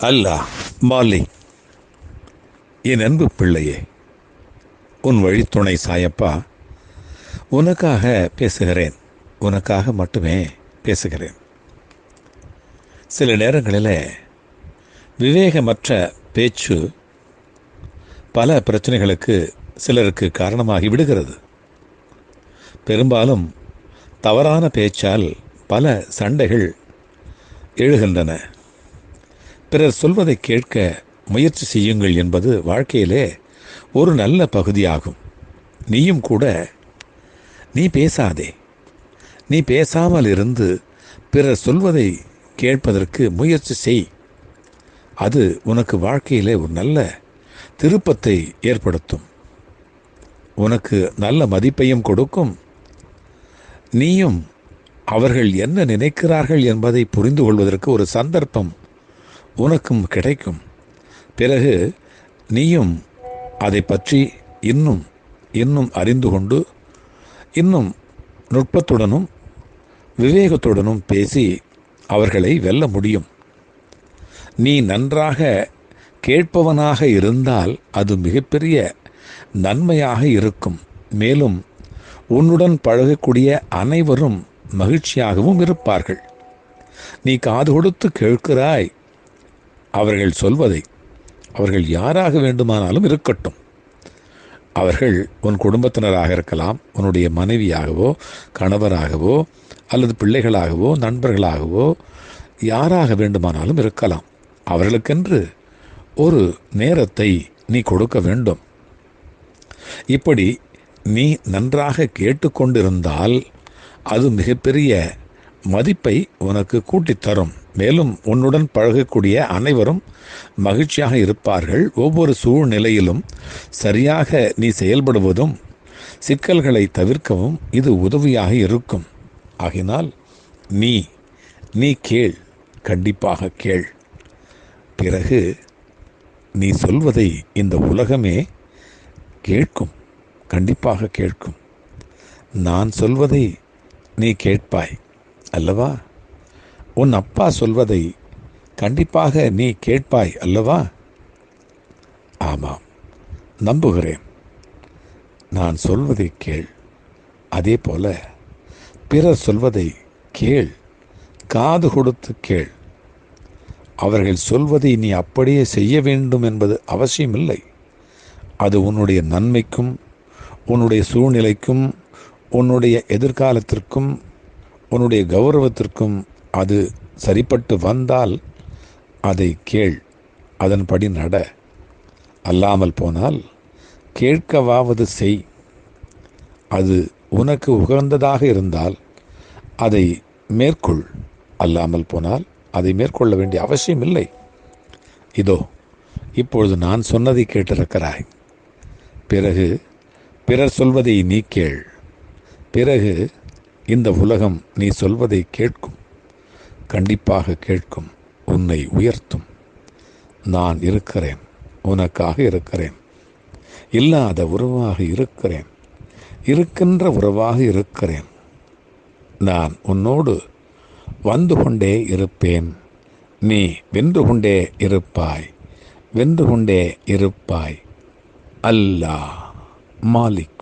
அல்லாஹ் மாலி என் அன்பு பிள்ளையே உன் வழித்துணை சாயப்பா உனக்காக பேசுகிறேன் உனக்காக மட்டுமே பேசுகிறேன். சில நேரங்களில் விவேகமற்ற பேச்சு பல பிரச்சனைகளுக்கு சிலருக்கு காரணமாகி விடுகிறது. பெரும்பாலும் தவறான பேச்சால் பல சண்டைகள் எழுகின்றன. பிறர் சொல்வதை கேட்க முயற்சி செய்யுங்கள் என்பது வாழ்க்கையிலே ஒரு நல்ல பகுதியாகும். நீயும் கூட நீ பேசாதே. நீ பேசாமல் இருந்து பிறர் சொல்வதை கேட்பதற்கு முயற்சி செய். அது உனக்கு வாழ்க்கையிலே ஒரு நல்ல திருப்பத்தை ஏற்படுத்தும். உனக்கு நல்ல மதிப்பையும் கொடுக்கும். நீயும் அவர்கள் என்ன நினைக்கிறார்கள் என்பதை புரிந்து கொள்வதற்கு ஒரு சந்தர்ப்பம் உனக்கும் கிடைக்கும். பிறகு நீயும் அதை பற்றி இன்னும் இன்னும் அறிந்து கொண்டு இன்னும் நுட்பத்துடனும் விவேகத்துடனும் பேசி அவர்களை வெல்ல முடியும். நீ நன்றாக கேட்பவனாக இருந்தால் அது மிகப்பெரிய நன்மையாக இருக்கும். மேலும் உன்னுடன் பழகக்கூடிய அனைவரும் மகிழ்ச்சியாகவும் இருப்பார்கள். நீ காது கொடுத்து கேட்கிறாய் அவர்கள் சொல்வதை அவர்கள் யாராக வேண்டுமானாலும் இருக்கட்டும். அவர்கள் உன் குடும்பத்தினராக இருக்கலாம் உன்னுடைய மனைவியாகவோ கணவராகவோ அல்லது பிள்ளைகளாகவோ நண்பர்களாகவோ யாராக வேண்டுமானாலும் இருக்கலாம். அவர்களுக்கென்று ஒரு நேரத்தை நீ கொடுக்க வேண்டும். இப்படி நீ நன்றாக கேட்டுக்கொண்டிருந்தால் அது மிகப்பெரிய மதிப்பை உனக்கு கூட்டித்தரும். மேலும் உன்னுடன் பழகக்கூடிய அனைவரும் மகிழ்ச்சியாக இருப்பார்கள். ஒவ்வொரு சூழ்நிலையிலும் சரியாக நீ செயல்படுவதும் சிக்கல்களை தவிர்க்கவும் இது உதவியாக இருக்கும். ஆகினால் நீ நீ கேள் கண்டிப்பாக கேள். பிறகு நீ சொல்வதை இந்த உலகமே கேட்கும் கண்டிப்பாக கேட்கும். நான் சொல்வதை நீ கேட்பாய் அல்லவா? உன் அப்பா சொல்வதை கண்டிப்பாக நீ கேட்பாய் அல்லவா? ஆமாம் நம்புகிறேன். நான் சொல்வதை கேள். அதே போல பிறர் சொல்வதை கேள் காது கொடுத்து கேள். அவர்கள் சொல்வதை நீ அப்படியே செய்ய வேண்டும் என்பது அவசியமில்லை. அது உன்னுடைய நன்மைக்கும் உன்னுடைய சூழ்நிலைக்கும் உன்னுடைய எதிர்காலத்திற்கும் உன்னுடைய கௌரவத்திற்கும் அது சரிப்பட்டு வந்தால் அதை கேள். அதன்படி நட. அல்லாமல் போனால் கேட்கவாவது செய். அது உனக்கு உகந்ததாக இருந்தால் அதை மேற்கொள். அல்லாமல் போனால் அதை மேற்கொள்ள வேண்டிய அவசியம் இல்லை. இதோ இப்பொழுது நான் சொன்னதை கேட்டிருக்கிறாய். பிறகு பிறர் சொல்வதை நீ கேள். பிறகு இந்த உலகம் நீ சொல்வதை கேட்கும். கண்டிப்பாக கேட்கும் உன்னை உயர்த்தும். நான் இருக்கிறேன் உனக்காக இருக்கிறேன். இல்லாத உறவாக இருக்கிறேன் இருக்கின்ற உறவாக இருக்கிறேன். நான் உன்னோடு வந்து கொண்டே இருப்பேன். நீ வென்று கொண்டே இருப்பாய் வென்று கொண்டே இருப்பாய். அல்லா மாலிக்.